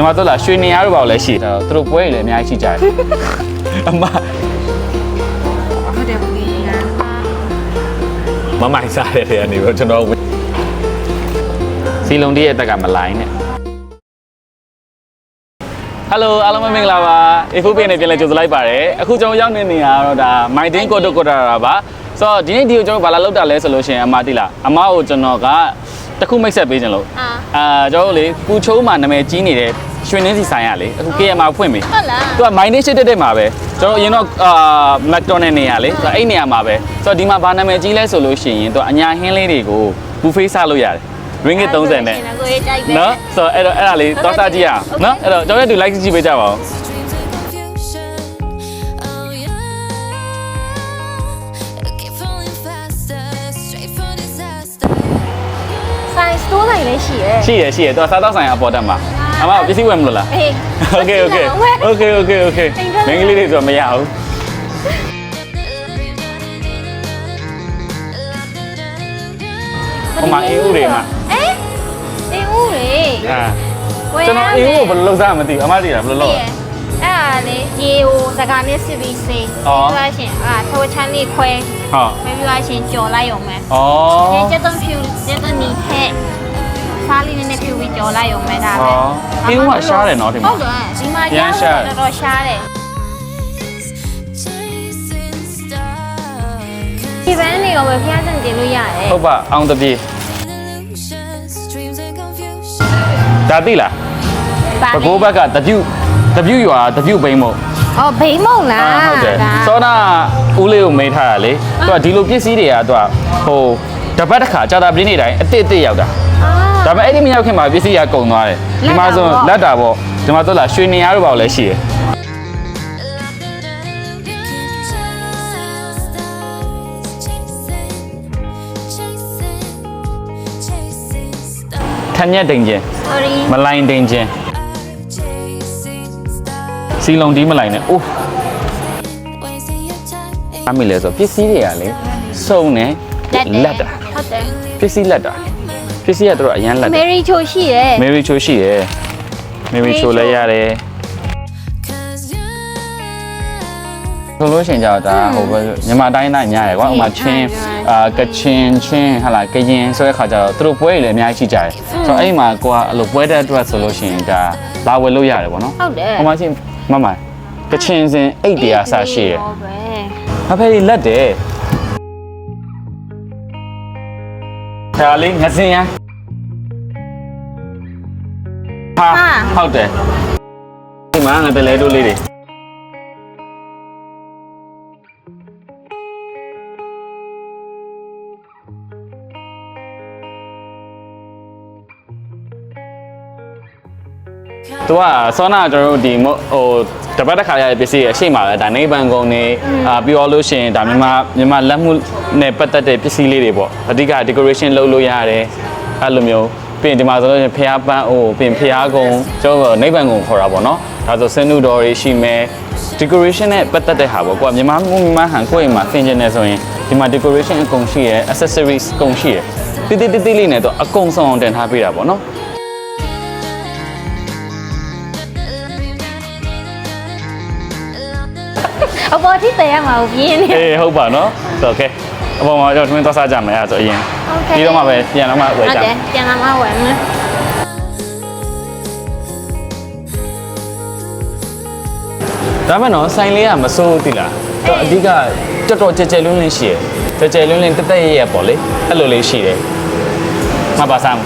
ဒီမှာတော့လာရွှေနေရတို့ပါလို့လည်းရှိတယ်သူတို့ပွဲတွေလည်းအများကြီးရှိကြတယ်အမဟုတ်တယ်ဘူးကြီးကမမိုင်စားတဲ့နေရာနေတော့ကျွန်တော်ဝင်စီလုံးတီးရဲ့တက်ကမလိုင်းနဲ့ဟယ်လိုအားလုံးပဲမင်္ဂလာပါ A4 ပင်းနဲ့ပြန်လည်ကြိုဆိုလိုက်ပါတယ်အခုကျွန်တော်ရောက်နေနေရတော့ဒါ My Ding Kodo Koda ပါဆိုတော့ဒီနေ့ဒီကိုကျွန်တော်ဘာလာလောက်တာလဲဆိုလို့ရှိရင်အမတိလားအမကိုကျွန်တော်က တစ်ခုမိတ်ဆက်ပေးခြင်းလို့အာအာကျွန်တော်တို့လေကူချိုးမှာနာမည်ကြီးနေတဲ့ရွှေနှင်းစီဆိုင်ရလေအခု KM မှာဖွင့်ပြီဟုတ်လားသူက My Ding ရှစ်တက်တက်မှာပဲကျွန်တော်အရင်တော့အာ McDonald နေရလေဆိုတော့အဲ့နေရာမှာပဲဆိုတော့ဒီမှာဘာနာမည်ကြီးလဲဆိုလို့ရှိရင်သူကအညာဟင်းလေးတွေကို buffet စားလို့ရတယ် ringgit 30နဲ့ကိုရေးကြိုက်တယ်နော်ဆိုတော့အဲ့တော့အဲ့ဒါလေးသွားစားကြည့်ရအောင်နော်အဲ့တော့ကျွန်တော်တို့ like ကြည့်ပေးကြပါဦး ဆိုင်စတိုးလိုက်လည်းရှိရဲ့ရှိရရှိရသူကစားတော့ဆိုင်အပေါ်တက်မှာအမပစ္စည်းဝယ်မလို့လားအေး Okay okay okay okay okay မင်္ဂလိတွေဆိုတော့မရဘူး ဟိုမှာအေးဦးတွေမှာ အေးအေးဦးလေအာဝယ်ကျွန်တော်အေးဦးကိုဘယ်လိုလုပ်စားမသိဘူးအမသိတာဘယ်လိုလုပ်လဲ အဲ့ဒါလေရေကိုစကားနဲ့စစ်ပြီးစေးအော် ပြီးသွားရှင်အာထိုးချမ်းလေးခွဲဟုတ်ပြီးသွားရှင်ကြော်လိုက်ရုံပဲဩဒီကျက်တုံဖြူကျက်တုံနီဟဲ့ စားလေးနဲ့ဖြူပြီးကြော်လိုက်ရုံပဲဒါပဲဩအေးဦးကရှားတယ်နော်ဒီဟုမှာတ်တယ်ဒီမှာရမ်းရှားတော်တော်ရှားတယ် Chasing stars. ဒီဘန်းတွေရောပဲဖျားစင်တင်လို့ရတယ်ဟုတ်ပါအောင်တပြေ Illusions, dreams and confusion. ဒါသိလားပါပကိုးဘက်ကတပြုတ်တပြုတ်ရွာတပြုတ်ဘိမ့်မို့အော်ဘိမ့်မုံလားအာဟုတ်တယ်ဒါစောနာဦးလေးကိုမေးထားတာလေသူကဒီလိုပစ္စည်းတွေကသူကဟိုတပတ်တစ်ခါကြာတာပြင်းနေတိုင်းအစ်စ်အစ်စ်ရောက်တာအာ ဒါပေမဲ့အဲ့ဒီမရောက်ခင်မှာပစ္စည်းကကုန်သွားတယ်ဒီမှာဆိုလက်တာပေါ့ဒီမှာတော့လာရွှေနေရတို့ပါလို့လည်းရှိတယ်ထက်မြက်တိန်ချင်း sorry မလိုင်းတိန်ချင်းစီလုံးဒီမလိုင်းနဲ့အိုးအမေလဲဆိုပစ္စည်းတွေကလေစုံနေလက်တာဟုတ်တယ်ပစ္စည်းလက်တာ ပစ္စည်းကတို့အရန်လက်တယ် Mary ချိုရှိရဲ့မေရီချိုရှိရယ်မေရီချိုလည်းရတယ်ဆိုလို့ရှိရင်ကြောက်တာဟိုဘမြန်မာတိုင်းသားညာရယ်ကွာဥမာချင်းအာကချင်ချင်းဟာလာကရင်ဆိုတဲ့ခါကျတော့သူတို့ပွဲတွေလည်းအများကြီးရှိကြတယ်ဆိုတော့အဲ့ဒီမှာကိုကအဲ့လိုပွဲတဲ့အတွက်ဆိုလို့ရှိရင်ဒါလာဝယ်လို့ရတယ်ပေါ့နော်ဟုတ်တယ်ဟိုမှာချင်းမမကချင်စင်အိတ်တရားဆရှိရယ်ဟုတ်ပဲမဖေးကြီးလက်တယ်ခါလေးငစင်ရန် ဟာဟုတ်တယ်ဒီမှာငါတလဲတို့လေးတွေသူကစောနာကျွန်တော်တို့ဒီမို့ဟိုတပတ်တစ်ခါရတဲ့ပစ္စည်းရဲ့အရှိမပဲဒါနေဘန်ကုံနေအာပြီးတော့လို့ရှိရင်ဒါမြန်မာမြန်မာလက်မှုနဲ့ပတ်သက်တဲ့ပစ္စည်းလေးတွေပေါ့အဓိက decoration လုပ်လို့ရတယ်အဲ့လိုမျိုး ပြင်ဒီမှာဆိုလို့ရှိရင်ဖျားပန်းအိုးပြင်ဖျားကုံကျွန်တော်နေဘန်ကုံခေါ်တာပေါ့နော်ဒါဆိုစင်နူတော်တွေရှိမယ် decoration နဲ့ပတ်သက်တဲ့ဟာပေါ့ကိုကမြန်မာမှုမြန်မာဟန်ကိုယ့်အိမ်မှာဆင်ကျင်နေဆိုရင်ဒီမှာ decoration အကုန်ရှိရယ် accessories အကုန်ရှိရယ်တိတိတိတိလေးနဲ့တော့အကုန်စုံအောင်တင်ထားပေးတာပေါ့နော်အပေါ်ထိတည်ရမှာကိုပြင်းနေအေးဟုတ်ပါနော်ဆိုတော့ okay အပေါ်မှာကျွန်တော်ထမင်းသွားစားကြမယ်အဲ့ဒါဆိုအရင် Okay ပြီးတော့မှပဲပြန်တော့မှဝယ်ဟုတ်ကြတမယ်ယ်ပြန်လာမှဝယ်မယ်ဒါမှမဟုတ်ဆိုင်လေးကမစိုးဘူးတိလားတော့အဓိကတော်တော်ကြဲကြဲလွန်းလင်းရှိရယ်ကြဲကြဲလွန်းလင်းတက်တက်ရရပေါ့လေအဲ့လိုလေးရှိတယ်မပါစား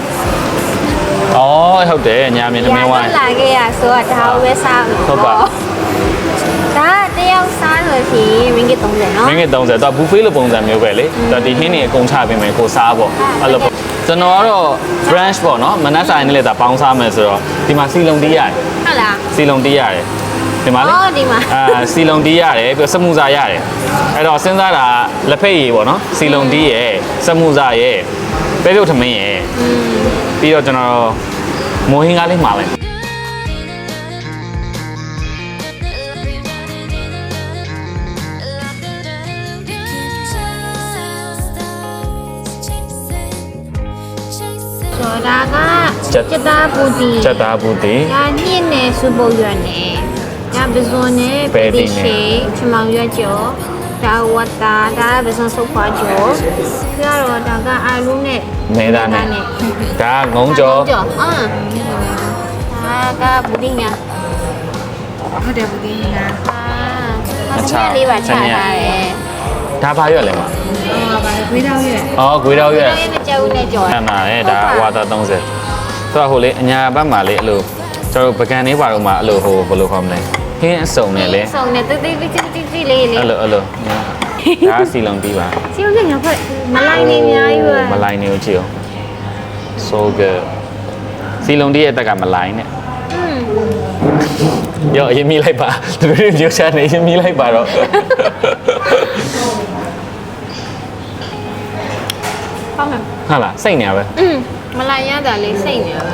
အော်ဟုတ်တယ်ညာမြင်သမင်းဝိုင်းလာခဲ့ရဆိုတော့ဒါကိုပဲစားမယ်ဟုတ်ပါဒါတယော က်စားလို့ရှိရင် ringgit 30နော်မင်းက30တော့ buffet လိုပုံစံမျိုးပဲလေတော့ဒီဟင်းတွေအကုန်ချပေးမယ်ကိုစားပေါ့အဲ့လိုပေါ့ကျွန်တော်ကတော့ branch ပေါ့နော်မနက်ဆိုင်နဲ့လည်းဒါပေါင်းစားမယ်ဆိုတော့ဒီမှာစီလုံးတီးရတယ်ဟုတ်လားစီလုံးတီးရတယ်ဒီမှာလေအော်ဒီမှာအာစီလုံးတီးရတယ်ပြီးတော့စမှုစာရတယ်အဲ့တော့စဉ်းစားတာလက်ဖက်ရည်ပေါ့နော်စီလုံးတီးရယ်စမှုစာရယ်ပဲပြုတ်ထမင်းရယ်ပြီးတော့ကျွန်တော်မိုးဟင်းကားလေးမှာလိုက် ဒါကချက်ချက်သားပူတီချက်သားဘူးတီဒါညစ်နဲ့စူပုတ်ရွက်နဲ့ဒါပဇွန်နဲ့ပဲတီတီနဲ့ရှိချမောင်ရွက်ကျော်ဒါဝတ်တာဒါပဇွန်ဆုပ်ခွာကျော်ပြီးတော့ဒါကအာလူနဲ့မဲသားနဲ့ဒါကငုံကြောကျော်အင်းဒါကဘူဒင်းညာဟုတ်တယ်ဘူးကြီးညာအာအချက်လေးပါချထားတယ် ဒါဘာရွက်လဲမဟောပါခွေးတောင်းရဲ့အော်ဂွေတောက်ရွက်ဒါရဲ့မကြောက်နဲ့ကြော်ဆန္ဒနဲ့ဒါဝါသာ30သူကဟိုလေအညာဘက်မှာလေအဲ့လိုကျွန်တော်တို့ပကံလေးပါတော့မှအဲ့လိုဟိုဘယ်လိုခေါ်မလဲဟင်းအစုံနဲ့လေစုံနဲ့တိတ်တိတ်တိတ်တိတ်တိတ်လေးလေးအဲ့လိုအဲ့လိုဒါစီလုံးပြီးပါစီဦးနဲ့ညဖက်မလိုက်နေအများကြီးပဲမလိုင်းနေကိုကြည့်အောင် so good စီလုံးတီးရဲ့အသက်ကမလိုင်းနဲ့อืมရောအရင်မိလိုက်ပါသူတို့ပြောချင်နေရင်မိလိုက်ပါတော့ ဟောင်းမယ် ဟုတ်လားစိတ်နေရပဲ อืมမလိုက်ရတာလေးစိတ်နေပါ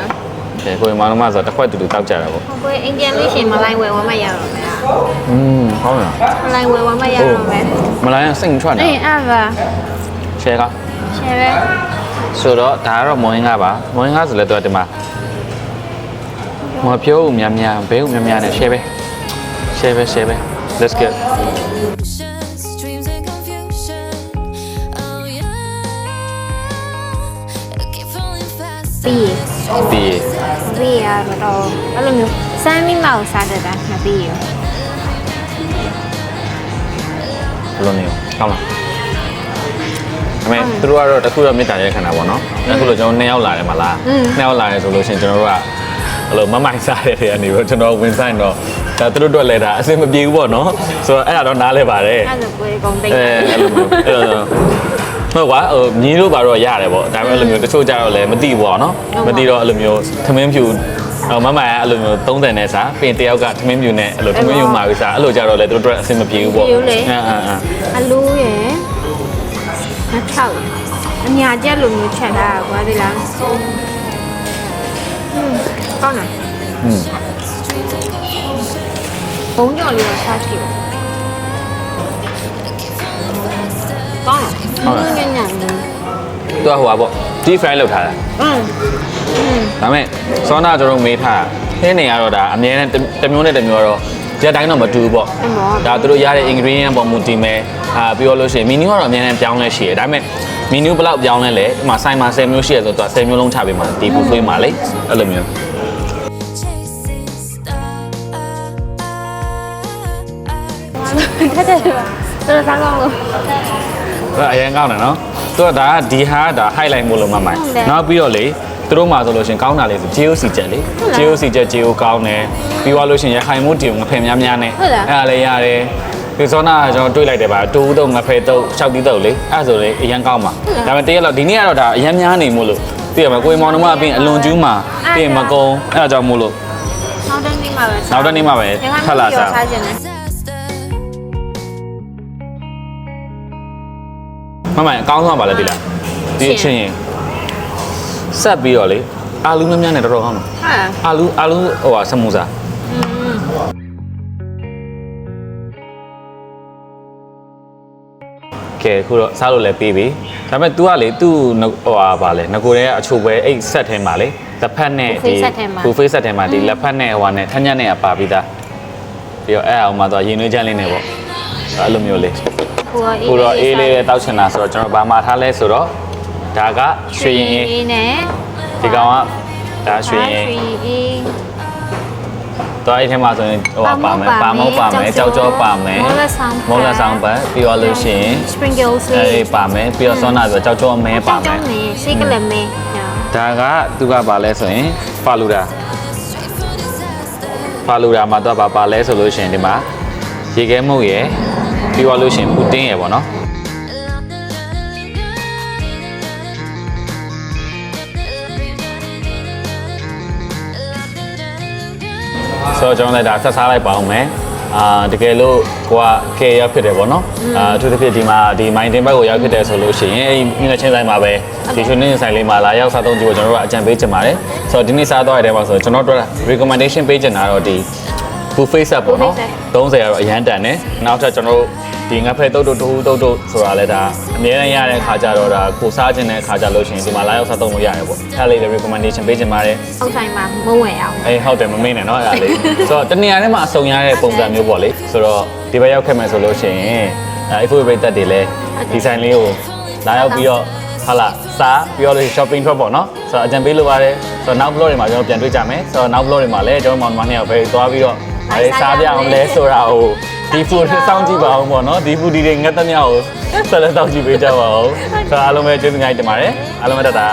ကဲကိုယ်မောင်နှမဆိုတစ်ခွက်တူတူတောက်ကြတာပေါ့ ဟိုကိုအိန္ဒိယလို့ရှိရင်မလိုက်ဝယ်ဝမရတော့မယ် อืมဟောင်းလား မလိုက်ဝယ်ဝမရတော့မယ် မလိုင်းစိတ်ထွက်နေ အေးအဲ့ပါ ရှယ်က ရှယ်ပဲ ဆိုတော့ဒါကတော့မော်ရင်ကားပါမော်ရင်ကားဆိုလဲတော့ဒီမှာမဖြိုးဦးများများဘဲဦးများများနဲ့ share ပဲ share ပဲ share ပဲ let's get ပြီးပြီးပြီးရတော့အဲ့လိုမျိုးစမ်းမိမောက်စားတတ်တာမပြီးရဘယ်လိုနေကောင်းလားအမေသူတို့ကတော့တခုတော့မေတ္တာရဲခန္ဓာပေါ့နော်အခုလိုကျွန်တော်နှစ်ယောက်လာတယ်မလားနှစ်ယောက်လာတယ်ဆိုလို့ရှိရင်ကျွန်တော်တို့ကအဲ့လိုမမိုင်စားတဲ့တွေကနေပြီးတော့ကျွန်တော်ဝင်ဆိုင်တော့ဒါသူတို့တော့လဲတာအဆင်မပြေဘူးပေါ့နော်ဆိုတော့အဲ့ဒါတော့နားလဲပါတယ်အဲ့ဒါကိုကုန်တိတ်အဲအဲ့လိုမျိုးအဲ့လို ဟုတ်ကွာဟိုမြင်းတို့ဘာတော့ရတယ်ပေါ့ဒါပေမဲ့အဲ့လိုမျိုးတချို့ကြတော့လည်းမသိဘူးပေါ့နော်မသိတော့အဲ့လိုမျိုးသမင်းဖြူဟိုမမရအဲ့လိုမျိုး30နဲ့စားပြင်တယောက်ကသမင်းဖြူနဲ့အဲ့လိုသမင်းဖြူမှာပြီးစားအဲ့လိုကြတော့လေသူတို့အဆင်မပြေဘူးပေါ့အင်းအင်းအင်း အလူးရယ်အထောက်အညာကျက်လိုမျိုးချက်တာကွာဒီလားอืมကောင်းလား อืม ဘုံကြော်လေးတော့စားကြည့်ကောင်းလား ဟုတ်လားညံ့ညံ့သူကဟိုပါပေါ့ deep fry လုပ်ထားတာอืมဒါပေမဲ့စောနာကျွန်တော်မေးထားဟင်းနေရတော့ဒါအများနဲ့တစ်မျိုးနဲ့တစ်မျိုးတော့ရက်တိုင်းတော့မတူဘူးပေါ့ဒါသူတို့ရတဲ့ ingredient ပေါ်မူတည်မယ်အာပြောလို့ရှိရင် menu ကတော့အများနဲ့ပြောင်းလဲရှိတယ်ဒါပေမဲ့ menu ဘလောက်ပြောင်းလဲလဲဒီမှာဆိုင်မှာ10မျိုးရှိရဆိုတော့10မျိုးလုံးချပေးမှာတီးပူသွေးမှာလေအဲ့လိုမျိုး chasing stars. Ah, ah, ah, ah. ခက်တယ်ပါတော်တော်စားကောင်းလို့ အဲ့အရင်ကောင်းတယ်နော်သူကဒါကဒီဟာကဒါ highlight မို့လို့မှမိုင်နောက်ပြီးတော့လေသူတို့မှာဆိုလို့ရှိရင်ကောင်းတာလေဆို JOC ချက်လေ JOC ချက် JO ကောင်းတယ်ပြီးသွားလို့ရှိရင်ရခိုင်မို့တင်ငဖယ်များများနဲ့အဲ့ဒါလည်းရတယ်ဒီဇောနာကကျွန်တော်တွေးလိုက်တယ်ပါတူးတော့ငဖယ်တော့၆တီးတော့လေအဲ့ဆိုလေအရင်ကောင်းပါဒါပေမဲ့တရက်တော့ဒီနေ့ကတော့ဒါအရင်များနေမို့လို့သိရမှာကိုယ်မောင်နှမအပြင်အလွန်ကျူးမှာပြင်မကုန်းအဲ့ဒါကြောင့်မို့လို့နောက်တစ်နေ့မှပဲနောက်တစ်နေ့မှပဲထပ်လာစား မမအကောင်းဆုံးပါလေဒီလားဒီအချင်းရင်ဆက်ပြီးတော့လေအာလူများများနဲ့တော်တော်ကောင်းတယ် ဟာ အာလူအာလူဟိုဟာဆမူစာ อืม ကဲခုတော့စားလို့လည်းပြီးပြီဒါပေမဲ့ तू ကလေ तू ဟိုဟာပါလေငကိုတဲ့အချိုပဲအဲ့ဆက်ထဲမှာလေတစ်ဖက်နဲ့ဒီ buffet set ထဲမှာဒီလက်ဖက်နဲ့ဟိုဟာနဲ့ထန်းညက်နဲ့ကပါပြီးသားပြီးတော့အဲ့အောင်မှာတော့ရင်နှွေးချမ်းလေးနဲ့ပေါ့အဲ့လိုမျိုးလေး ကိုခုတော့အေးလေးလေးတောက်ချင်တာဆိုတော့ကျွန်တော်ဗာမာထားလဲဆိုတော့ဒါကရွှေရင်အေးအေးနဲ့ဒီကောင်ကဒါရွှေရင်ရွှေအေးတော့အဲ့ထဲမှာဆိုရင်ဟိုဟာပါမယ်ပါမုတ်ပါမယ်ကြောက်ကြောပါမယ်မောလက်ဆောင်မောလက်ဆောင်ပါပြီးတော့လို့ရှိရင် sprinkles အေးပါမယ်ပြီးတော့ဆောနာဆိုကြောက်ကြောအမဲပါမယ်ကြောက်နေစိတ်ကလည်းမဲဒါကသူကပါလဲဆိုရင်ဖာလူဒါ Straight for disaster. ဖာလူဒါမှာတော့ပါပါလဲဆိုလို့ရှိရင်ဒီမှာရေခဲမုတ်ရယ် ပြီးတော့လို့ရှိရင်ပူတင်းရယ်ပေါ့နော်ဆိုတော့ကျွန်တော်လည်းဒါဆက်စားလိုက်ပါအောင်မယ်အာတကယ်လို့ကိုကကေရောက်ဖြစ်တယ်ပေါ့နော်အာအထူးသဖြင့်ဒီမှာဒီမိုင်းတင်ဘက်ကိုရောက်ဖြစ်တယ်ဆိုလို့ရှိရင်အဲ့ဒီမြင်းချင်းဆိုင်မှာပဲဒီရှင်နေဆိုင်လေးမှာလာရောက်စားသုံးကြည့်ဖို့ကျွန်တော်တို့ကအကြံပေးချင်ပါတယ်ဆိုတော့ဒီနေ့စားတော့ရတဲ့မှာဆိုတော့ကျွန်တော်တို့က recommendation ပေးချင်တာတော့ဒီ ဘူး face up ပေါ့နော်30ကတော့အရန်တန်တယ်နောက်ထပ်ကျွန်တော်တို့ဒီငါဖဲတုတ်တုတ်တူတုတ်တုတ်ဆိုတာလဲဒါအများနဲ့ရတဲ့ခါကြတော့ဒါကိုစားခြင်းတဲ့ခါကြလို့ရှိရင်ဒီမှာလာရောက်စားသုံးလို့ရတယ်ပေါ့ထားလေးလည်း recommendation ပေးချင်ပါတယ်အောက်ဆိုင်မှာမုံဝင်အောင်အေးဟုတ်တယ်မမင်းနဲ့နော်အဲ့ဒါလေးဆိုတော့တနေရာထဲမှာအဆုံရတဲ့ပုံစံမျိုးပေါ့လေဆိုတော့ဒီဘက်ရောက်ခဲ့မယ်ဆိုလို့ရှိရင်အဲ့ food ပိတ်သက်တွေလဲဒီဇိုင်းလေးကိုလာရောက်ပြီးတော့ဟုတ်လားစားပြီးတော့ shopping ထွက်ပေါ့နော်ဆိုတော့အကြံပေးလိုပါတယ်ဆိုတော့နောက် blog တွေမှာကျွန်တော်ပြန်တွေ့ကြမယ်ဆိုတော့နောက် blog တွေမှာလည်းကျွန်တော်မောင်နှမနှစ်ယောက်ပဲသွားပြီးတော့ အဲစားပြအောင်လဲဆိုတာဟိုဒီ food စောင့်ကြည့်ပါအောင်ပေါ့နော်ဒီ food တွေငတ်သမျှကိုဆက်လက်စောင့်ကြည့်ပေးကြပါဦးဆိုတော့အားလုံးပဲကျေးဇူးများတင်ပါတယ်အားလုံးပဲတတ်တာ